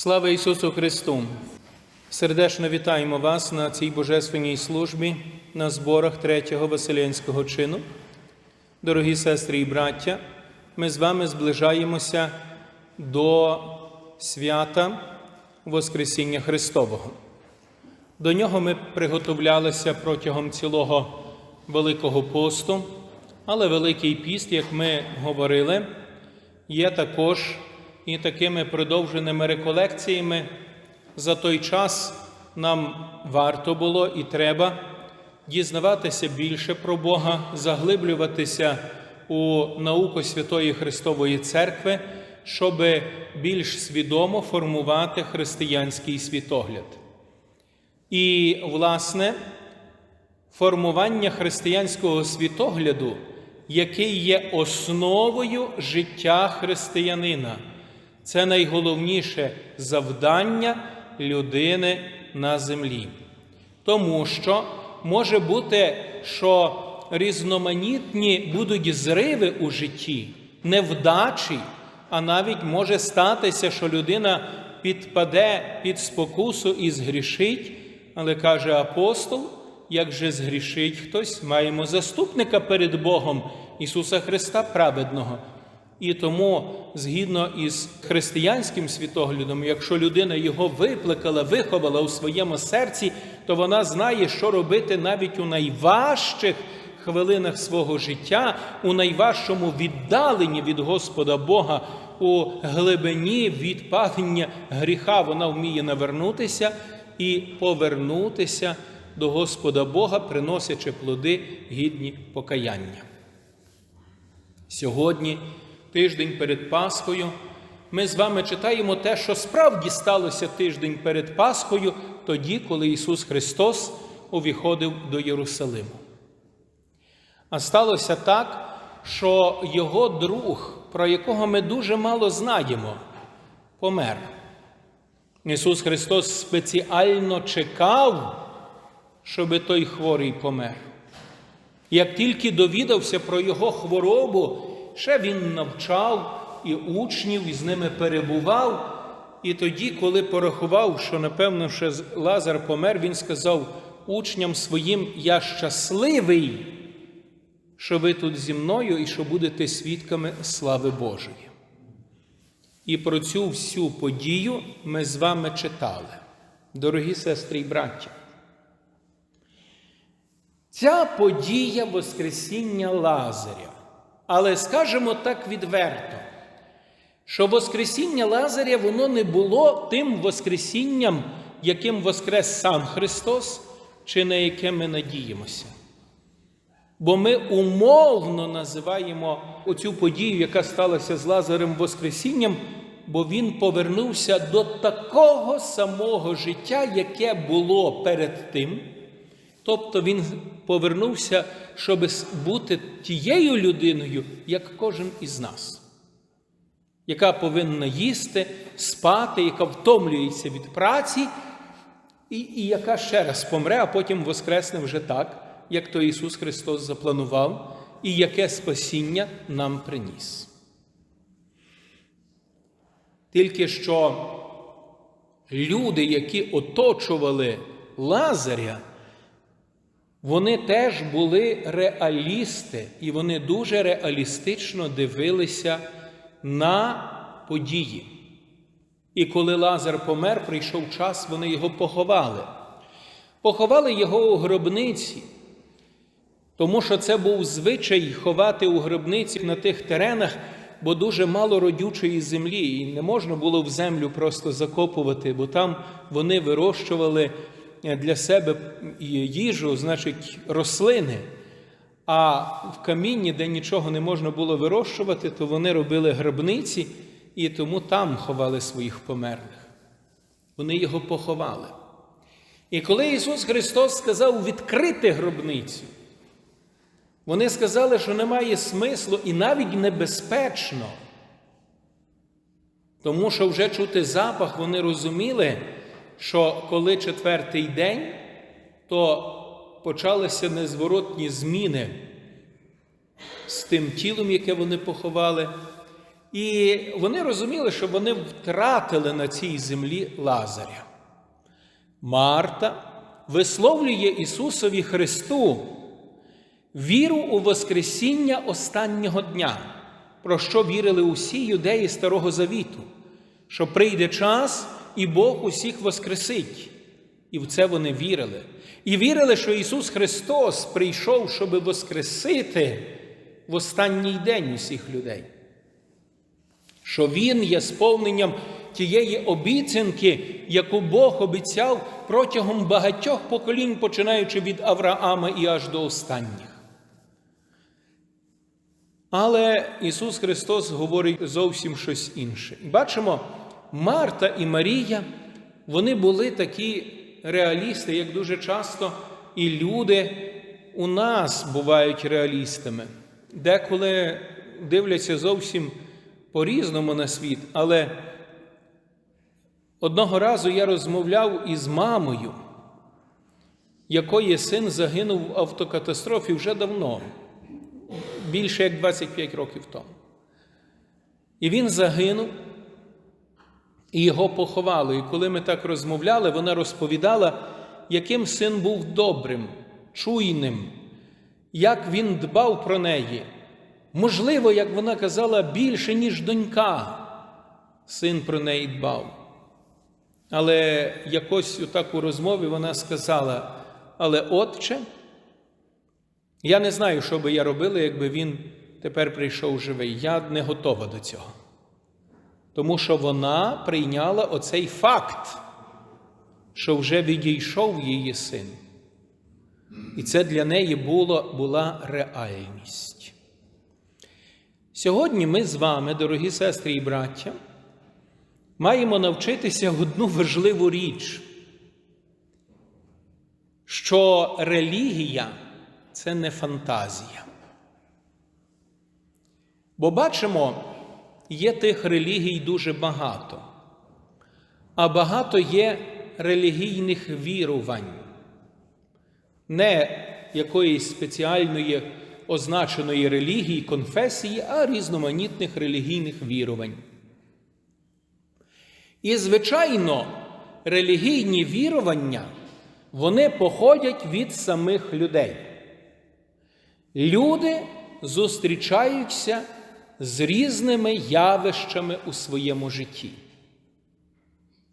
Слава Ісусу Христу! Сердечно вітаємо вас на цій божественній службі на зборах третього Василянського чину. Дорогі сестри і браття, ми з вами зближаємося до свята Воскресіння Христового. До нього ми приготовлялися протягом цілого Великого посту, але Великий піст, як ми говорили, є також і такими продовженими реколекціями. За той час нам варто було і треба дізнаватися більше про Бога, заглиблюватися у науку Святої Христової Церкви, щоб більш свідомо формувати християнський світогляд. І, власне, формування християнського світогляду, який є основою життя християнина. Це найголовніше завдання людини на землі. Тому що може бути, що різноманітні будуть зриви у житті, невдачі, а навіть може статися, що людина підпаде під спокусу і згрішить, але каже апостол, як же згрішить хтось, маємо заступника перед Богом Ісуса Христа праведного. І тому, згідно із християнським світоглядом, якщо людина його викликала, виховала у своєму серці, то вона знає, що робити навіть у найважчих хвилинах свого життя, у найважчому віддаленні від Господа Бога, у глибині відпадення гріха, вона вміє навернутися і повернутися до Господа Бога, приносячи плоди гідні покаяння. Сьогодні тиждень перед Пасхою, ми з вами читаємо те, що справді сталося тиждень перед Пасхою, тоді, коли Ісус Христос увіходив до Єрусалиму. А сталося так, що Його друг, про якого ми дуже мало знаємо, помер. Ісус Христос спеціально чекав, щоби той хворий помер. Як тільки довідався про його хворобу, ще він навчав і учнів, і з ними перебував. І тоді, коли порахував, що, напевно, ще Лазар помер, він сказав учням своїм: Я щасливий, що ви тут зі мною і що будете свідками слави Божої. І про цю всю подію ми з вами читали, дорогі сестри і браття. Ця подія Воскресіння Лазаря. Але скажемо так відверто, що Воскресіння Лазаря воно не було тим Воскресінням, яким Воскрес сам Христос, чи на яке ми надіємося. Бо ми умовно називаємо оцю подію, яка сталася з Лазарем Воскресінням, бо він повернувся до такого самого життя, яке було перед тим. Тобто він повернувся, щоб бути тією людиною, як кожен із нас, яка повинна їсти, спати, яка втомлюється від праці, і, і яка ще раз помре, а потім воскресне вже так, як то Ісус Христос запланував, і яке спасіння нам приніс. Тільки що люди, які оточували Лазаря, вони теж були реалісти, і вони дуже реалістично дивилися на події. І коли Лазар помер, прийшов час, вони його поховали. Поховали його у гробниці, тому що це був звичай ховати у гробниці на тих теренах, бо дуже мало родючої землі, і не можна було в землю просто закопувати, бо там вони вирощували для себе їжу, значить, рослини. А в камінні, де нічого не можна було вирощувати, то вони робили гробниці і тому там ховали своїх померлих. Вони його поховали. І коли Ісус Христос сказав відкрити гробницю, вони сказали, що немає смислу і навіть небезпечно. Тому що вже чути запах, вони розуміли, що коли четвертий день, то почалися незворотні зміни з тим тілом, яке вони поховали, І вони розуміли, що вони втратили на цій землі Лазаря. Марта висловлює Ісусові Христу віру у Воскресіння останнього дня, про що вірили усі юдеї Старого Завіту, що прийде час і Бог усіх воскресить. І в це вони вірили. І вірили, що Ісус Христос прийшов, щоб воскресити в останній день усіх людей. Що Він є сповненням тієї обіцянки, яку Бог обіцяв протягом багатьох поколінь, починаючи від Авраама і аж до останніх. Але Ісус Христос говорить зовсім щось інше. Бачимо, Марта і Марія, вони були такі реалісти, як дуже часто і люди у нас бувають реалістами, деколи дивляться зовсім по-різному на світ. Але одного разу я розмовляв із мамою, якої син загинув в автокатастрофі вже давно більше як 25 років тому. І він загинув, і його поховали. І коли ми так розмовляли, вона розповідала, яким син був добрим, чуйним, як він дбав про неї. Можливо, як вона казала, більше, ніж донька, син про неї дбав. Але якось у таку розмові вона сказала: але отче, я не знаю, що би я робила, якби він тепер прийшов живий. Я не готова до цього. Тому що вона прийняла оцей факт, що вже відійшов її син. І це для неї було, була реальність. Сьогодні ми з вами, дорогі сестри і браття, маємо навчитися одну важливу річ, що релігія це не фантазія. Бо бачимо, є тих релігій дуже багато, а багато є релігійних вірувань, не якоїсь спеціальної означеної релігії, конфесії, а різноманітних релігійних вірувань. І, звичайно, релігійні вірування вони походять від самих людей. Люди зустрічаються з різними явищами у своєму житті.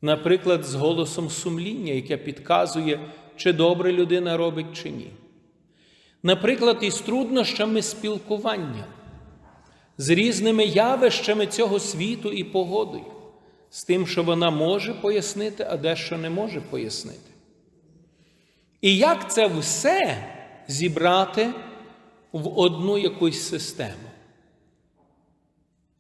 Наприклад, з голосом сумління, яке підказує, чи добре людина робить, чи ні. Наприклад, із труднощами спілкування, з різними явищами цього світу і погодою, з тим, що вона може пояснити, а дещо не може пояснити. І як це все зібрати в одну якусь систему?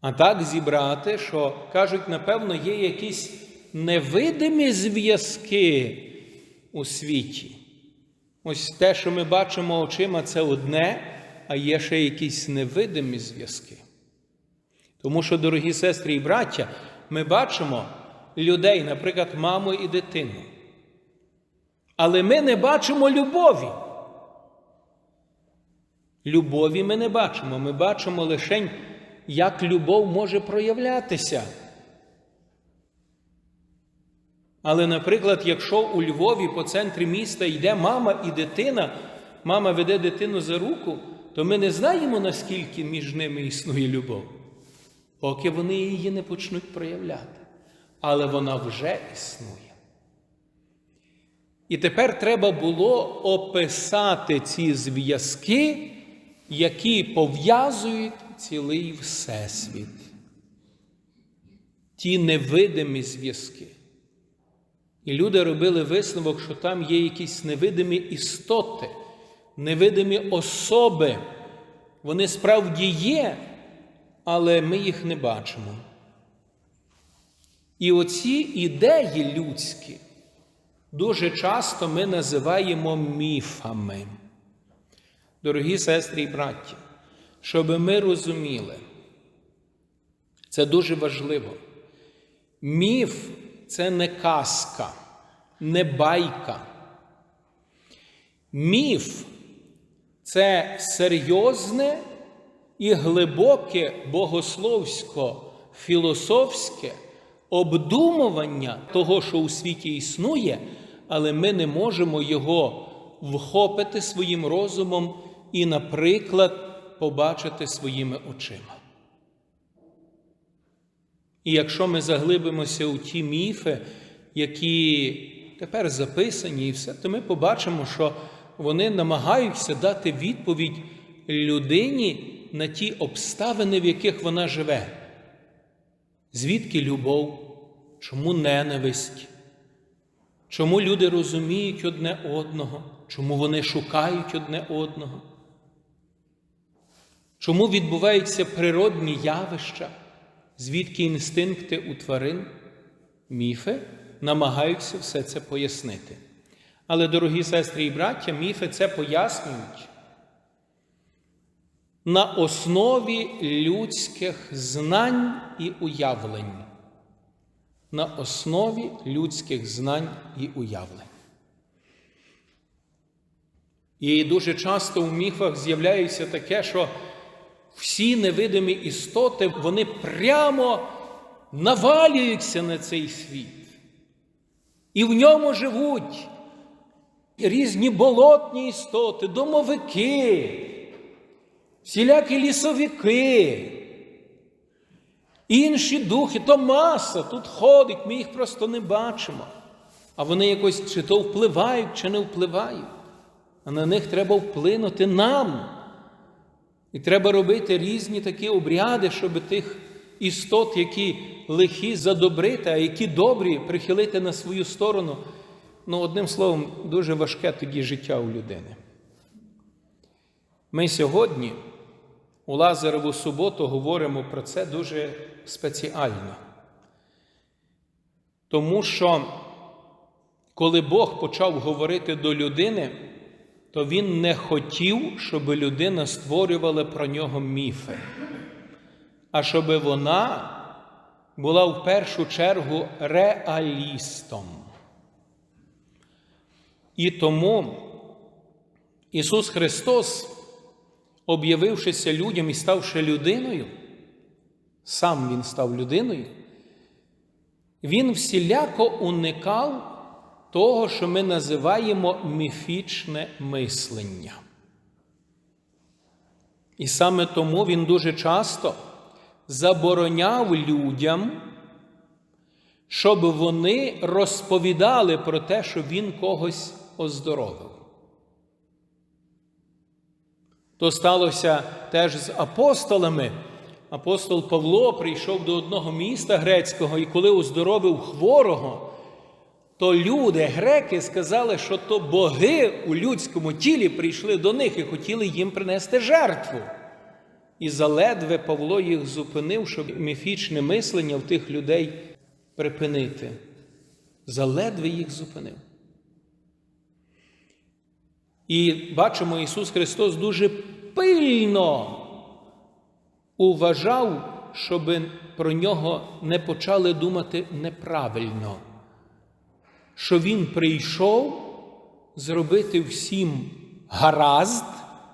А так зібрати, що кажуть, напевно, є якісь невидимі зв'язки у світі. Ось те, що ми бачимо очима, це одне, а є ще якісь невидимі зв'язки. Тому що, дорогі сестри і браття, ми бачимо людей, наприклад, маму і дитину. Але ми не бачимо любові. Любові ми не бачимо. Ми бачимо лише, як любов може проявлятися. Але, наприклад, якщо у Львові по центрі міста йде мама і дитина, мама веде дитину за руку, то ми не знаємо, наскільки між ними існує любов, поки вони її не почнуть проявляти. Але вона вже існує. І тепер треба було описати ці зв'язки, які пов'язують цілий Всесвіт. Ті невидимі зв'язки. І люди робили висновок, що там є якісь невидимі істоти, невидимі особи. Вони справді є, але ми їх не бачимо. І оці ідеї людські дуже часто ми називаємо міфами. Дорогі сестри і браття, щоб ми розуміли, це дуже важливо. Міф це не казка, не байка. Міф це серйозне і глибоке богословсько філософське обдумування того, що у світі існує, але ми не можемо його вхопити своїм розумом і, наприклад, побачити своїми очима. І якщо ми заглибимося у ті міфи, які тепер записані, і все, то ми побачимо, що вони намагаються дати відповідь людині на ті обставини, в яких вона живе. Звідки любов? Чому ненависть? Чому люди розуміють одне одного? Чому вони шукають одне одного? Чому відбуваються природні явища, звідки інстинкти у тварин, міфи намагаються все це пояснити. Але, дорогі сестри і браття, міфи це пояснюють на основі людських знань і уявлень. На основі людських знань і уявлень. І дуже часто у міфах з'являється таке, що всі невидимі істоти, вони прямо навалюються на цей світ. І в ньому живуть різні болотні істоти, домовики, всілякі лісовики, інші духи, то маса тут ходить, ми їх просто не бачимо. А вони якось чи то впливають, чи не впливають. А на них треба вплинути нам. І треба робити різні такі обряди, щоб тих істот, які лихі задобрити, а які добрі, прихилити на свою сторону. Ну, одним словом, дуже важке тоді життя у людини. Ми сьогодні у Лазареву суботу говоримо про це дуже спеціально. Тому що, коли Бог почав говорити до людини, то Він не хотів, щоб людина створювала про нього міфи, а щоб вона була в першу чергу реалістом. І тому Ісус Христос, об'явившися людям і ставши людиною, сам Він став людиною, Він всіляко уникав того, що ми називаємо міфічне мислення. І саме тому він дуже часто забороняв людям, щоб вони розповідали про те, що він когось оздоровив. То сталося теж з апостолами. Апостол Павло прийшов до одного міста грецького і коли оздоровив хворого, то люди, греки, сказали, що то боги у людському тілі прийшли до них і хотіли їм принести жертву. І заледве Павло їх зупинив, щоб міфічне мислення в тих людей припинити. Заледве їх зупинив. І бачимо, Ісус Христос дуже пильно уважав, щоб про нього не почали думати неправильно що Він прийшов зробити всім гаразд,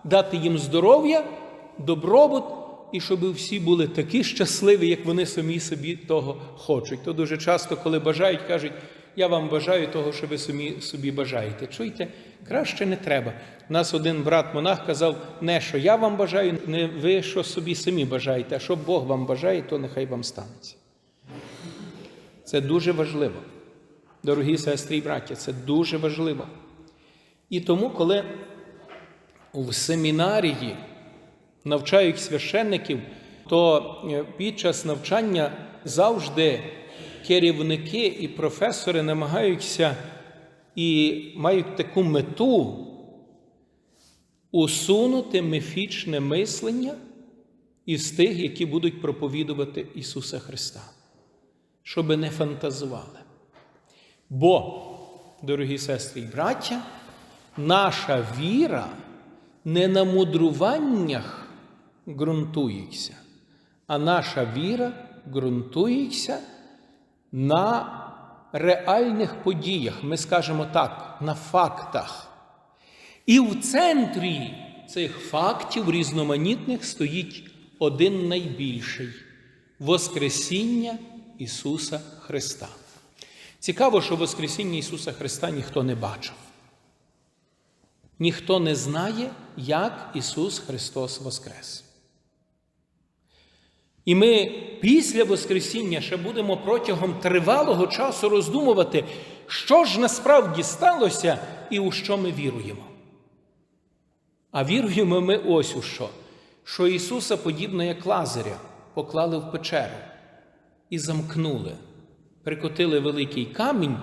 дати їм здоров'я, добробут, і щоб всі були такі щасливі, як вони самі собі того хочуть. То дуже часто, коли бажають, кажуть, я вам бажаю того, що ви самі собі бажаєте. Чуєте, краще не треба. У нас один брат-монах казав, не що я вам бажаю, не ви що собі самі бажаєте, а що Бог вам бажає, то нехай вам станеться. Це дуже важливо. Дорогі сестри і браття, це дуже важливо. І тому, коли в семінарії навчають священників, то е, під час навчання завжди керівники і професори намагаються і мають таку мету усунути міфічне мислення із тих, які будуть проповідувати Ісуса Христа, щоб не фантазували. Бо, дорогі сестри і браття, наша віра не на мудруваннях ґрунтується, а наша віра ґрунтується на реальних подіях, ми скажемо так, на фактах. І в центрі цих фактів різноманітних стоїть один найбільший. Воскресіння Ісуса Христа. Цікаво, що Воскресіння Ісуса Христа ніхто не бачив. Ніхто не знає, як Ісус Христос Воскрес. І ми після Воскресіння ще будемо протягом тривалого часу роздумувати, що ж насправді сталося і у що ми віруємо. А віруємо ми ось у що, що Ісуса, подібно як Лазаря, поклали в печеру і замкнули, прикотили великий камінь,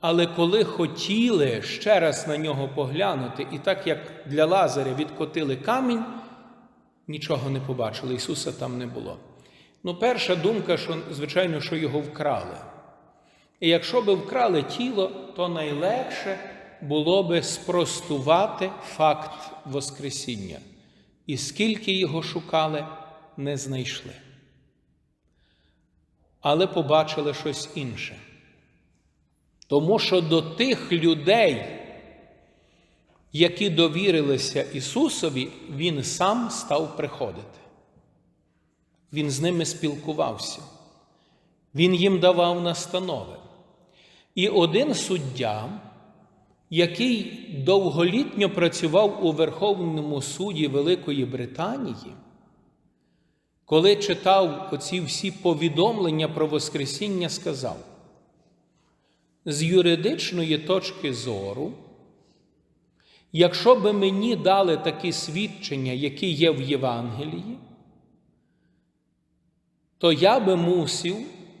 але коли хотіли ще раз на нього поглянути, і так як для Лазаря відкотили камінь, нічого не побачили, Ісуса там не було. Ну, перша думка, що, звичайно, що його вкрали. І якщо би вкрали тіло, то найлегше було би спростувати факт Воскресіння. І скільки його шукали, не знайшли. Але побачили щось інше. Тому що до тих людей, які довірилися Ісусові, Він сам став приходити. Він з ними спілкувався, Він їм давав настанови. І один суддя, який довголітньо працював у Верховному суді Великої Британії, коли читав оці всі повідомлення про Воскресіння, сказав, з юридичної точки зору, якщо би мені дали такі свідчення, які є в Євангелії, то я би мусив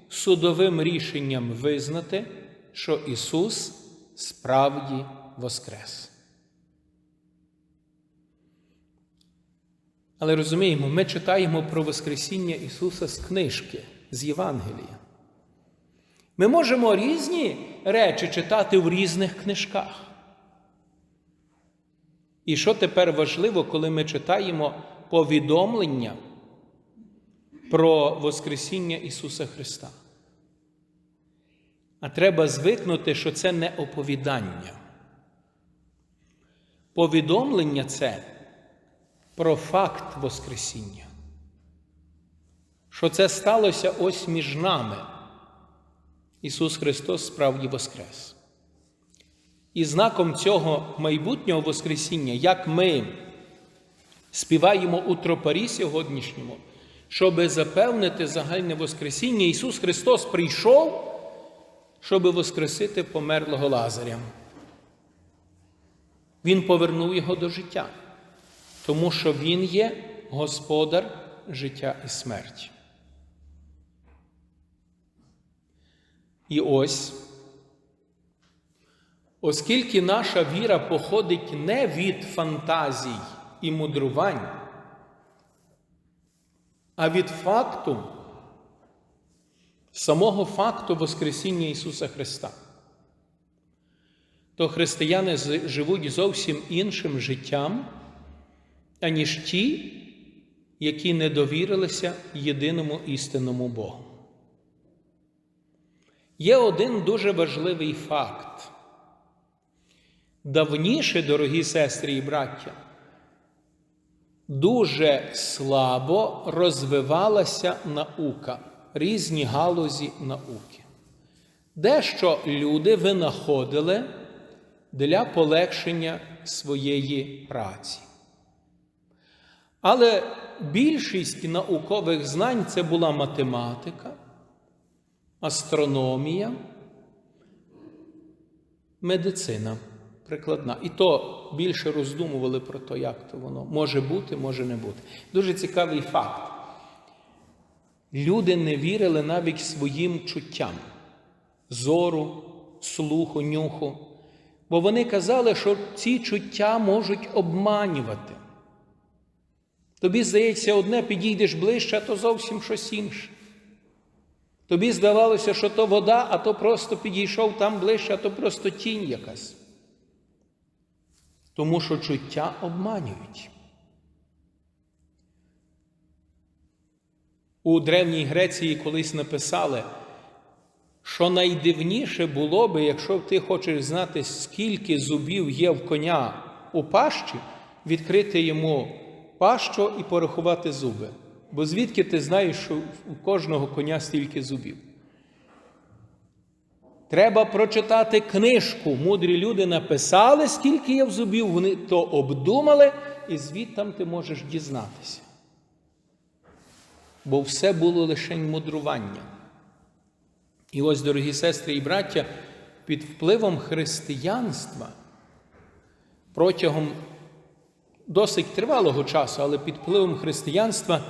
судовим рішенням визнати, що Ісус справді Воскрес. Але розуміємо, ми читаємо про Воскресіння Ісуса з книжки, з Євангелія. Ми можемо різні речі читати в різних книжках. І що тепер важливо, коли ми читаємо повідомлення про Воскресіння Ісуса Христа? А треба звикнути, що це не оповідання. Повідомлення це про факт Воскресіння. Що це сталося ось між нами. Ісус Христос справді Воскрес. І знаком цього майбутнього Воскресіння, як ми співаємо у тропарі сьогоднішньому, щоб запевнити загальне Воскресіння, Ісус Христос прийшов, щоб воскресити померлого Лазаря. Він повернув його до життя, тому що Він є Господар життя і смерті. І ось, оскільки наша віра походить не від фантазій і мудрувань, а від факту, самого факту Воскресіння Ісуса Христа, то християни живуть зовсім іншим життям, аніж ті, які не довірилися єдиному істинному Богу. Є один дуже важливий факт. Давніше, дорогі сестри і браття, дуже слабо розвивалася наука, різні галузі науки. Дещо люди винаходили для полегшення своєї праці. Але більшість наукових знань це була математика астрономія, медицина прикладна. І то більше роздумували про те, як то воно може бути, може не бути. Дуже цікавий факт. Люди не вірили навіть своїм чуттям, зору, слуху, нюху, бо вони казали, що ці чуття можуть обманювати. Тобі здається, одне підійдеш ближче, а то зовсім щось інше. Тобі здавалося, що то вода, а то просто підійшов там ближче, а то просто тінь якась. Тому що чуття обманюють. У Древній Греції колись написали, що найдивніше було би, якщо ти хочеш знати, скільки зубів є в коня у пащі, відкрити йому пащу і порахувати зуби. Бо звідки ти знаєш, що у кожного коня стільки зубів? Треба прочитати книжку. Мудрі люди написали, скільки є в зубів, вони то обдумали, і звідтам ти можеш дізнатися. Бо все було лише мудрування. І ось, дорогі сестри і браття, під впливом християнства протягом досить тривалого часу, але під впливом християнства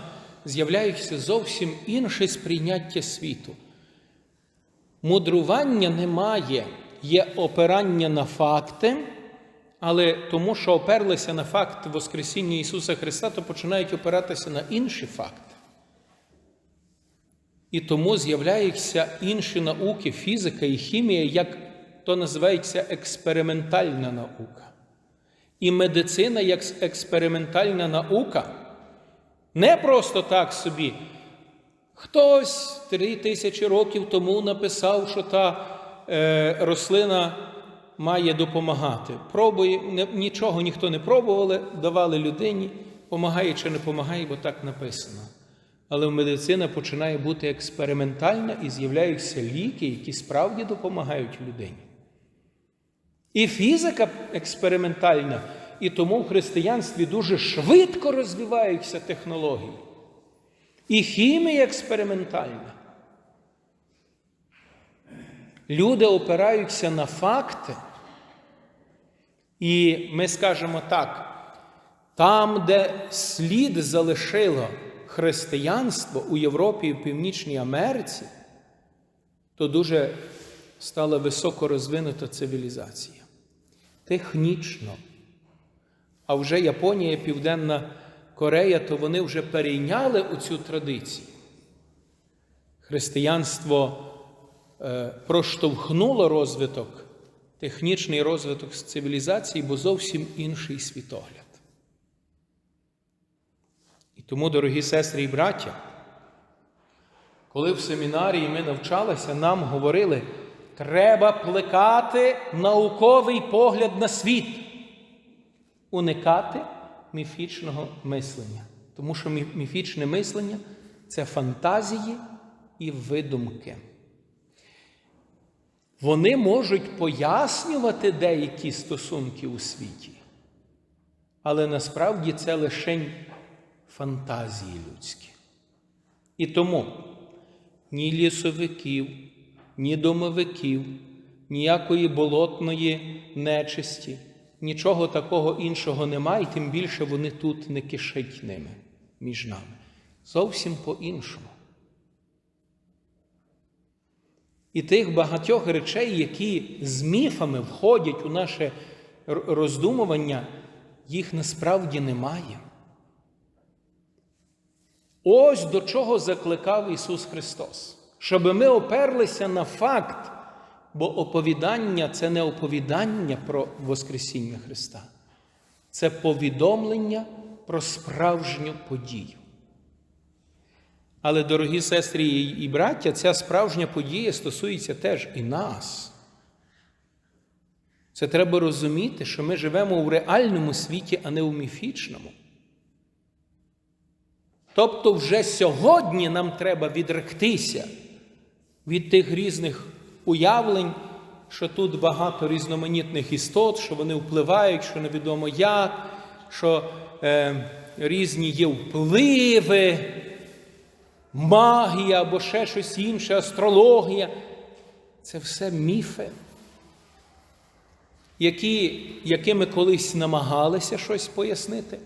з'являється зовсім інше сприйняття світу. Мудрування немає, є опирання на факти, але тому, що оперлися на факт Воскресіння Ісуса Христа, то починають опиратися на інші факти. І тому з'являються інші науки, фізика і хімія, як то називається експериментальна наука. І медицина як експериментальна наука не просто так собі. Хтось три тисячі років тому написав, що та е, рослина має допомагати. Пробує, не, нічого ніхто не пробували, давали людині, помагає чи не помагає, бо так написано. Але медицина починає бути експериментальна і з'являються ліки, які справді допомагають людині. І фізика експериментальна, і тому в християнстві дуже швидко розвиваються технології. І хімія експериментальна. Люди опираються на факти, і ми скажемо так: там, де слід залишило християнство у Європі і в Північній Америці, то дуже стала високо розвинута цивілізація. Технічно. А вже Японія, Південна Корея, то вони вже перейняли оцю традицію. Християнство е, проштовхнуло розвиток, технічний розвиток цивілізації, бо зовсім інший світогляд. І тому, дорогі сестри і браття, коли в семінарії ми навчалися, нам говорили, треба плекати науковий погляд на світ, уникати міфічного мислення. Тому що міфічне мислення це фантазії і видумки. Вони можуть пояснювати деякі стосунки у світі, але насправді це лише фантазії людські. І тому ні лісовиків, ні домовиків, ніякої болотної нечисті, нічого такого іншого немає, і тим більше вони тут не кишить ними між нами. Зовсім по-іншому. І тих багатьох речей, які з міфами входять у наше роздумування, їх насправді немає. Ось до чого закликав Ісус Христос, щоб ми оперлися на факт, бо оповідання це не оповідання про Воскресіння Христа, це повідомлення про справжню подію. Але, дорогі сестри і браття, ця справжня подія стосується теж і нас. Це треба розуміти, що ми живемо в реальному світі, а не у міфічному. Тобто, вже сьогодні нам треба відректися від тих різних уявлень, що тут багато різноманітних істот, що вони впливають, що невідомо як, що е, різні є впливи, магія або ще щось інше, астрологія. Це все міфи, які, якими колись намагалися щось пояснити.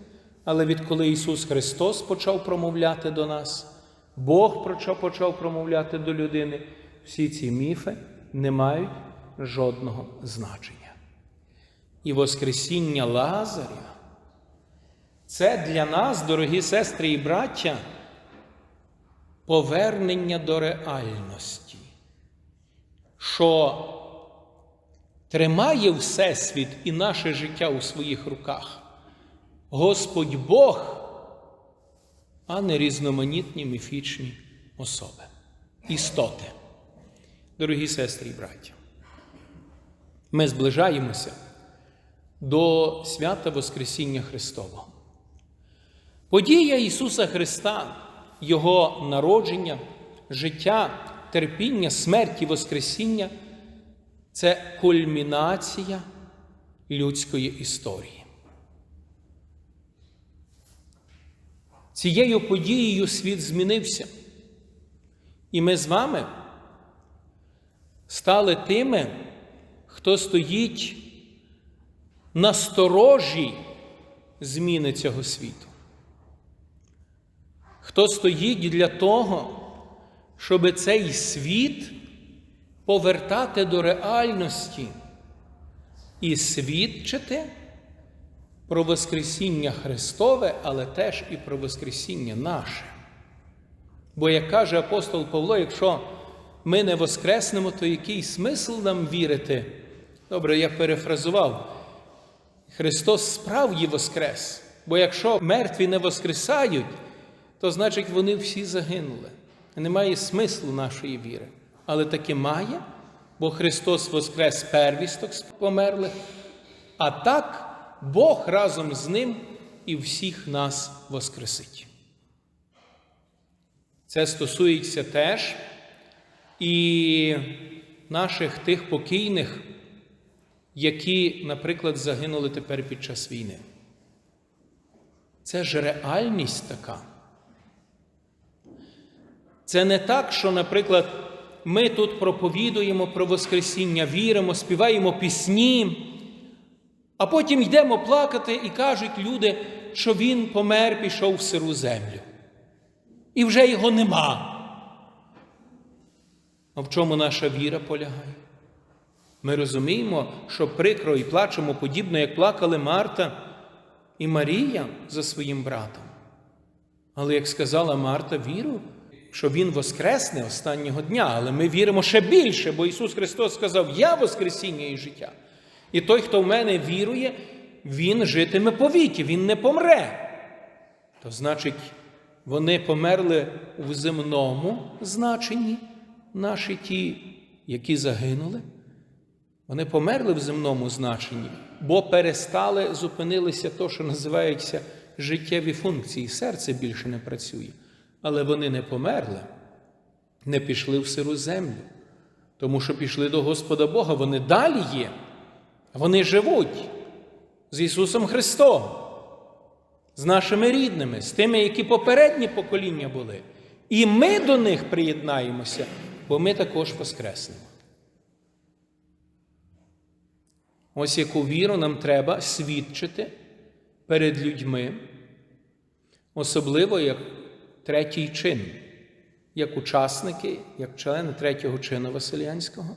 Але відколи Ісус Христос почав промовляти до нас, Бог почав, почав промовляти до людини, всі ці міфи не мають жодного значення. І Воскресіння Лазаря це для нас, дорогі сестри і браття, повернення до реальності, що тримає Всесвіт і наше життя у своїх руках. Господь Бог, а не різноманітні міфічні особи, істоти. Дорогі сестри і браття, ми зближаємося до свята Воскресіння Христового. Подія Ісуса Христа Його народження, життя, терпіння, смерть і Воскресіння це кульмінація людської історії. Цією подією світ змінився. І ми з вами стали тими, хто стоїть на сторожі зміни цього світу. Хто стоїть для того, щоб цей світ повертати до реальності і свідчити про Воскресіння Христове, але теж і про Воскресіння наше. Бо, як каже апостол Павло, якщо ми не воскреснемо, то який смисл нам вірити? Добре, я перефразував. Христос справді воскрес. Бо якщо мертві не воскресають, то значить вони всі загинули. Немає смислу нашої віри. Але таки має, бо Христос воскрес первісток з померлих, а так Бог разом з ним і всіх нас воскресить. Це стосується теж і наших тих покійних, які, наприклад, загинули тепер під час війни. Це ж реальність така. Це не так, що, наприклад, ми тут проповідуємо про Воскресіння, віримо, співаємо пісні, а потім йдемо плакати і кажуть люди, що він помер, пішов в сиру землю. І вже його нема. А в чому наша віра полягає? Ми розуміємо, що прикро і плачемо подібно, як плакали Марта і Марія за своїм братом. Але як сказала Марта, віру, що Він воскресне останнього дня, але ми віримо ще більше, бо Ісус Христос сказав: Я Воскресіння і життя. І той, хто в мене вірує, Він житиме повіки, Він не помре. То значить, вони померли в земному значенні, наші ті, які загинули. Вони померли в земному значенні, бо перестали, зупинилися то, що називається життєві функції. Серце більше не працює. Але вони не померли, не пішли в сиру землю, тому що пішли до Господа Бога. Вони далі є. Вони живуть з Ісусом Христом, з нашими рідними, з тими, які попередні покоління були. І ми до них приєднаємося, бо ми також воскреснемо. Ось яку віру нам треба свідчити перед людьми, особливо як третій чин, як учасники, як члени третього чину Василянського.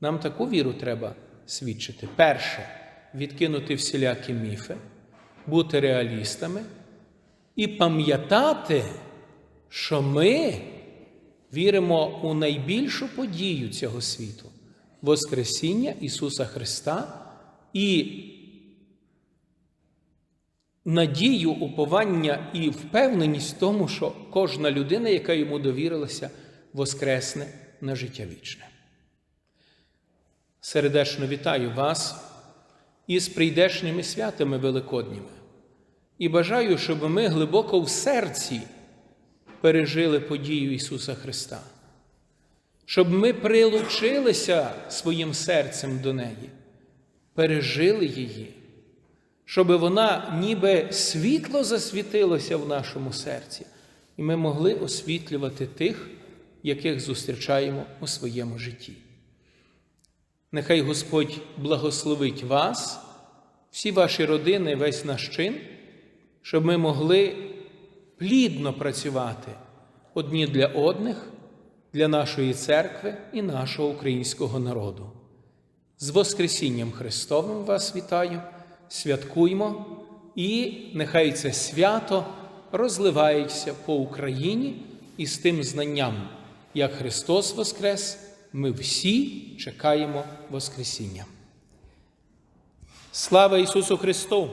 Нам таку віру треба свідчити. Перше відкинути всілякі міфи, бути реалістами і пам'ятати, що ми віримо у найбільшу подію цього світу Воскресіння Ісуса Христа і надію, уповання і впевненість в тому, що кожна людина, яка йому довірилася, воскресне на життя вічне. Сердечно вітаю вас із прийдешніми святами Великодніми і бажаю, щоб ми глибоко в серці пережили подію Ісуса Христа, щоб ми прилучилися своїм серцем до неї, пережили її, щоб вона ніби світло засвітилося в нашому серці, і ми могли освітлювати тих, яких зустрічаємо у своєму житті. Нехай Господь благословить вас, всі ваші родини, весь наш чин, щоб ми могли плідно працювати одні для одних, для нашої церкви і нашого українського народу. З Воскресінням Христовим вас вітаю, святкуймо, і нехай це свято розливається по Україні і з тим знанням, як Христос Воскрес ми всі чекаємо Воскресіння. Слава Ісусу Христу!